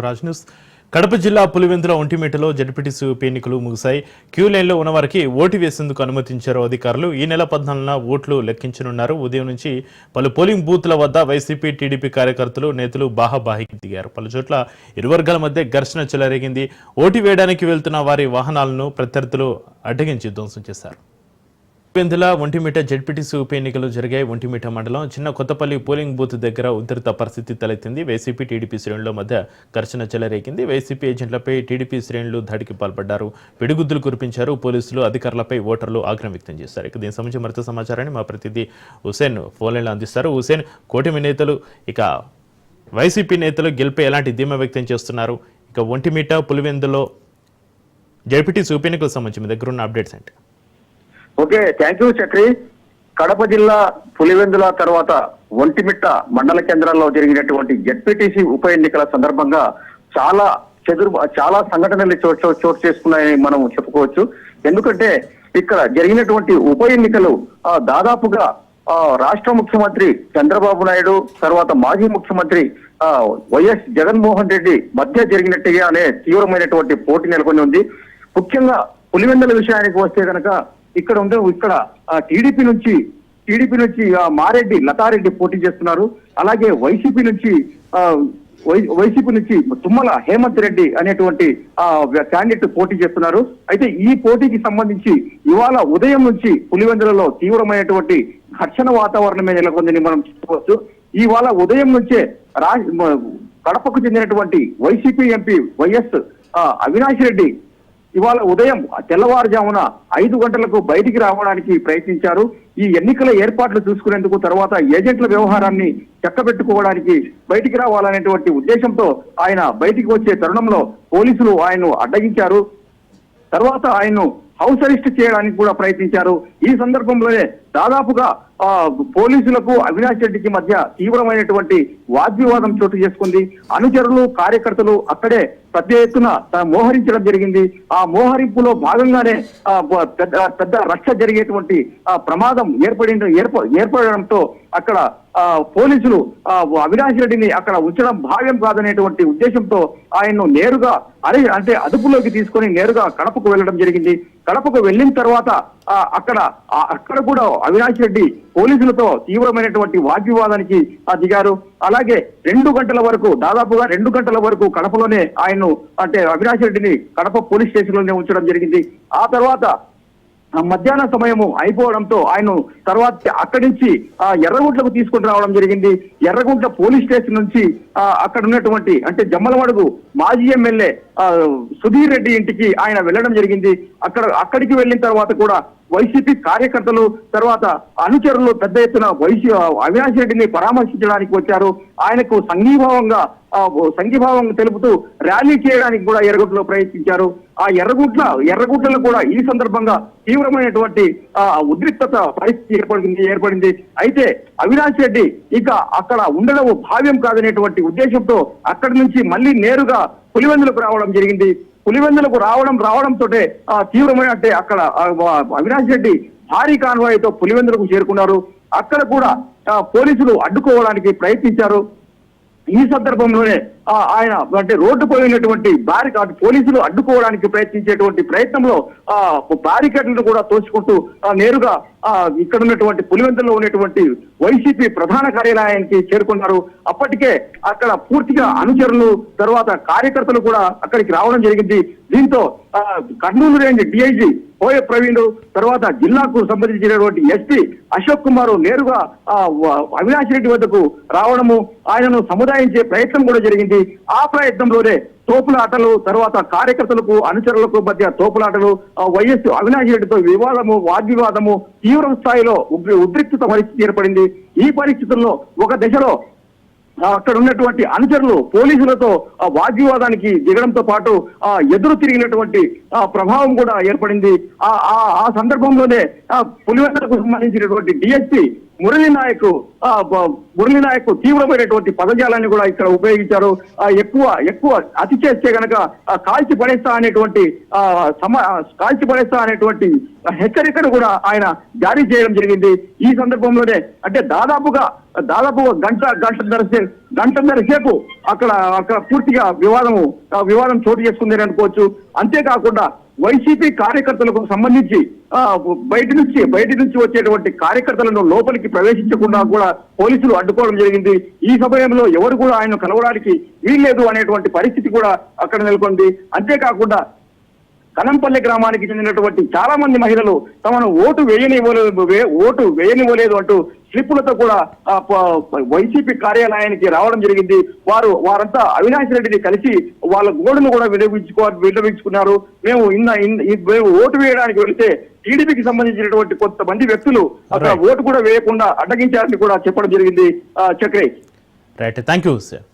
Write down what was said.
Raj news Kadapa జిల్లా Pulivendula ఒంటిమిట్టలో ZPTC ఉప ఎన్నికలు ముగిశాయి. క్యూ లైన్లో ఉన్నవారికి ఓటు వేసేందుకు అనుమతించారు అధికారులు. ఈ నెల పద్నాలుగున ఓట్లు లెక్కించనున్నారు. ఉదయం నుంచి పలు పోలింగ్ బూత్ల వద్ద వైసీపీ టీడీపీ కార్యకర్తలు నేతలు బాహాబాహికి దిగారు. పలు చోట్ల ఇరు వర్గాల మధ్య ఘర్షణ చెలరేగింది. ఓటు వేయడానికి వెళ్తున్న వారి వాహనాలను ప్రత్యర్థులు అడ్డగించి ధ్వంసం చేశారు. పెందుల ఒంటిమిట జడ్పీటీసీ ఉప ఎన్నికలు జరిగాయి. ఒంటిమిట మండలం చిన్న కొత్తపల్లి పోలింగ్ బూత్ దగ్గర ఉధృత పరిస్థితి తలెత్తింది. వైసీపీ టీడీపీ శ్రేణుల మధ్య ఘర్షణ చెలరేగింది. వైసీపీ ఏజెంట్లపై టీడీపీ శ్రేణులు దాడికి పాల్పడ్డారు. పిడిగుద్దులు కురిపించారు. పోలీసులు అధికారులపై ఓటర్లు ఆగ్రహం వ్యక్తం చేశారు. ఇక దీనికి సంబంధించి మరింత సమాచారాన్ని మా ప్రతినిధి హుసేన్ ఫోన్లైన్లో అందిస్తారు. హుసేన్ కూటమి నేతలు ఇక వైసీపీ నేతలు గెలిపి ఎలాంటి ధీమా వ్యక్తం చేస్తున్నారు? ఇక ఒంటిమిట పులివెందులో జడ్పీటీసీ ఉప ఎన్నికలకు సంబంధించి మీ దగ్గర ఉన్న అప్డేట్స్ అంటే okay thank you Chakri. Kadapa జిల్లా పులివెందుల తర్వాత ఒంటిమిట్ట మండల కేంద్రాల్లో జరిగినటువంటి జడ్పీటీసీ ఉప ఎన్నికల సందర్భంగా చాలా చెదురు చాలా సంఘటనలు చోటు చోటు చేసుకున్నాయని మనం చెప్పుకోవచ్చు. ఎందుకంటే ఇక్కడ జరిగినటువంటి ఉప ఎన్నికలు దాదాపుగా రాష్ట్ర ముఖ్యమంత్రి చంద్రబాబు నాయుడు తర్వాత మాజీ ముఖ్యమంత్రి వైఎస్ జగన్మోహన్ రెడ్డి మధ్య జరిగినట్టుగానే తీవ్రమైనటువంటి పోటీ నెలకొని ఉంది. ముఖ్యంగా పులివెందుల విషయానికి వస్తే కనుక ఇక్కడ ఉండే ఇక్కడ టీడీపీ నుంచి టీడీపీ నుంచి మారెడ్డి లతారెడ్డి పోటీ చేస్తున్నారు. అలాగే వైసీపీ నుంచి వై- వైసీపీ నుంచి తుమ్మల హేమంత్ రెడ్డి అనేటువంటి క్యాండిడేట్ పోటీ చేస్తున్నారు. అయితే ఈ పోటీకి సంబంధించి ఇవాళ ఉదయం నుంచి పులివెందులలో తీవ్రమైనటువంటి ఘర్షణ వాతావరణమే నెలకొందని మనం చెప్పుకోవచ్చు. ఇవాళ ఉదయం నుంచే రా కడపకు చెందినటువంటి YCP MP YS Avinash Reddy ఇవాళ ఉదయం తెల్లవారుజామున ఐదు గంటలకు బయటికి రావడానికి ప్రయత్నించారు. ఈ ఎన్నికల ఏర్పాట్లు చూసుకునేందుకు తర్వాత ఏజెంట్ల వ్యవహారాన్ని చక్కబెట్టుకోవడానికి బయటికి రావాలనేటువంటి ఉద్దేశంతో ఆయన బయటికి వచ్చే తరుణంలో పోలీసులు ఆయన్ను అడ్డగించారు. తర్వాత ఆయన్ను హౌస్ అరెస్ట్ చేయడానికి కూడా ప్రయత్నించారు. ఈ సందర్భంలోనే దాదాపుగా ఆ పోలీసులకు అవినాష్ రెడ్డికి మధ్య తీవ్రమైనటువంటి వాగ్వివాదం చోటు చేసుకుంది. అనుచరులు కార్యకర్తలు అక్కడే పెద్ద ఎత్తున మోహరించడం జరిగింది. ఆ మోహరింపులో భాగంగానే ఆ, పెద్ద పెద్ద రక్ష జరిగేటువంటి ఆ, ప్రమాదం ఏర్పడి ఏర్ప ఏర్పడడంతో అక్కడ ఆ, పోలీసులు అవినాష్ రెడ్డిని అక్కడ ఉంచడం భావ్యం కాదనేటువంటి ఉద్దేశంతో ఆయన్ను నేరుగా అరే అంటే అదుపులోకి తీసుకొని నేరుగా కడపకు వెళ్ళడం జరిగింది. కడపకు వెళ్ళిన తర్వాత అక్కడ అక్కడ కూడా అవినాష్ రెడ్డి పోలీసులతో తీవ్రమైనటువంటి వాగ్వివాదానికి దిగారు. అలాగే రెండు గంటల వరకు దాదాపుగా రెండు గంటల వరకు కడపలోనే ఆయన్ను అంటే అవినాష్ రెడ్డిని కడప పోలీస్ స్టేషన్లోనే ఉంచడం జరిగింది. ఆ తర్వాత మధ్యాహ్న సమయము అయిపోవడంతో ఆయన తర్వాత అక్కడి నుంచి ఆ ఎర్రగుంట్లకు తీసుకుని రావడం జరిగింది. ఎర్రగుంట్ల పోలీస్ స్టేషన్ నుంచి ఆ అక్కడ ఉన్నటువంటి అంటే జమ్మలమడుగు మాజీ ఎమ్మెల్యే ఆ, సుధీర్ రెడ్డి ఇంటికి ఆయన వెళ్ళడం జరిగింది. అక్కడ అక్కడికి వెళ్ళిన తర్వాత కూడా వైసీపీ కార్యకర్తలు తర్వాత అనుచరులు పెద్ద ఎత్తున వైసీ అవినాష్ రెడ్డిని పరామర్శించడానికి వచ్చారు. ఆయనకు సంఘీభావంగా సంఘీభావం తెలుపుతూ ర్యాలీ చేయడానికి కూడా ఎర్రగుట్లో ప్రయత్నించారు. ఆ ఎర్రగుట్ల ఎర్రగుట్లలో కూడా ఈ సందర్భంగా తీవ్రమైనటువంటి ఆ, ఉద్రిక్తత పరిస్థితి ఏర్పడింది ఏర్పడింది. అయితే అవినాష్ రెడ్డి ఇక అక్కడ ఉండడం భావ్యం కాదనేటువంటి ఉద్దేశంతో అక్కడి నుంచి మళ్ళీ నేరుగా పులివెందులకు రావడం జరిగింది. పులివెందులకు రావడం రావడంతో తీవ్రమైన అంటే అక్కడ అవినాష్ రెడ్డి భారీ కాన్వాయ్తో పులివెందులకు చేరుకున్నారు. అక్కడ కూడా పోలీసులు అడ్డుకోవడానికి ప్రయత్నించారు. ఈ సందర్భంలోనే ఆ, ఆయన అంటే రోడ్డు పోయినటువంటి బ్యారికాడ్ పోలీసులు అడ్డుకోవడానికి ప్రయత్నించేటువంటి ప్రయత్నంలో ఆ బారికేడ్లను కూడా తోచుకుంటూ నేరుగా ఆ, ఇక్కడ ఉన్నటువంటి పులివెందులో ఉన్నటువంటి వైసీపీ ప్రధాన కార్యాలయానికి చేరుకున్నారు. అప్పటికే అక్కడ పూర్తిగా అనుచరులు తర్వాత కార్యకర్తలు కూడా అక్కడికి రావడం జరిగింది. దీంతో ఆ, కర్నూలు రేంజ్ డిఐజీ పోయే ప్రవీణ్ తర్వాత జిల్లాకు సంబంధించినటువంటి ఎస్పీ అశోక్ కుమార్ నేరుగా అవినాష్ రెడ్డి వద్దకు రావడము ఆయనను సముదాయించే ప్రయత్నం కూడా జరిగింది. ఆ ప్రయత్నంలోనే తోపులాటలు తర్వాత కార్యకర్తలకు అనుచరులకు మధ్య తోపులాటలు వైఎస్ అవినాష్ రెడ్డితో వివాదము వాగ్వివాదము తీవ్ర స్థాయిలో ఉద్రిక్త ఉద్రిక్తత పరిస్థితి ఏర్పడింది. ఈ పరిస్థితుల్లో ఒక దశలో అక్కడ ఉన్నటువంటి అనుచరులు పోలీసులతో ఆ వాగ్వివాదానికి దిగడంతో పాటు ఆ ఎదురు తిరిగినటువంటి ఆ ప్రభావం కూడా ఏర్పడింది. ఆ ఆ- ఆ సందర్భంలోనే ఆ పులివెందులకు సంబంధించినటువంటి డిఎస్పీ మురళీ నాయక్ ఆ, బ- మురళీ నాయక్ తీవ్రమైనటువంటి పదజాలాన్ని కూడా ఇక్కడ ఉపయోగించారు. ఆ, ఎక్కువ ఎక్కువ అతి చేస్తే గనక కాల్చి పడేస్తా అనేటువంటి ఆ, సమ కాల్చి పడేస్తా అనేటువంటి హెచ్చరికను కూడా ఆయన జారీ చేయడం జరిగింది. ఈ సందర్భంలోనే అంటే దాదాపుగా దాదాపు గంట గంటన్నర సేపు గంటన్నర సేపు అక్కడ అక్కడ పూర్తిగా వివాదము ఆ, వివాదం చోటు చేసుకుందని అనుకోవచ్చు. అంతేకాకుండా వైసీపీ కార్యకర్తలకు సంబంధించి బయట నుంచి బయట నుంచి వచ్చేటువంటి కార్యకర్తలను లోపలికి ప్రవేశించకుండా కూడా పోలీసులు అడ్డుకోవడం జరిగింది. ఈ సమయంలో ఎవరు కూడా ఆయన కలవడానికి వీల్లేదు అనేటువంటి పరిస్థితి కూడా అక్కడ నెలకొంది. అంతేకాకుండా కనంపల్లి గ్రామానికి చెందినటువంటి చాలా మంది మహిళలు తమను ఓటు వేయనివ్వలేదు వే- ఓటు వేయనివ్వలేదు అంటూ స్లిప్పులతో కూడా వైసీపీ కార్యాలయానికి రావడం జరిగింది. వారు వారంతా అవినాష్ రెడ్డిని కలిసి వాళ్ళ గోడును కూడా వినియోగించుకో విన్నవించుకున్నారు మేము ఇన్న మేము ఓటు వేయడానికి వెళితే టీడీపీకి సంబంధించినటువంటి కొంతమంది వ్యక్తులు అక్కడ. ఓటు కూడా వేయకుండా అడ్డగించారని కూడా చెప్పడం జరిగింది. Chakri right thank you sir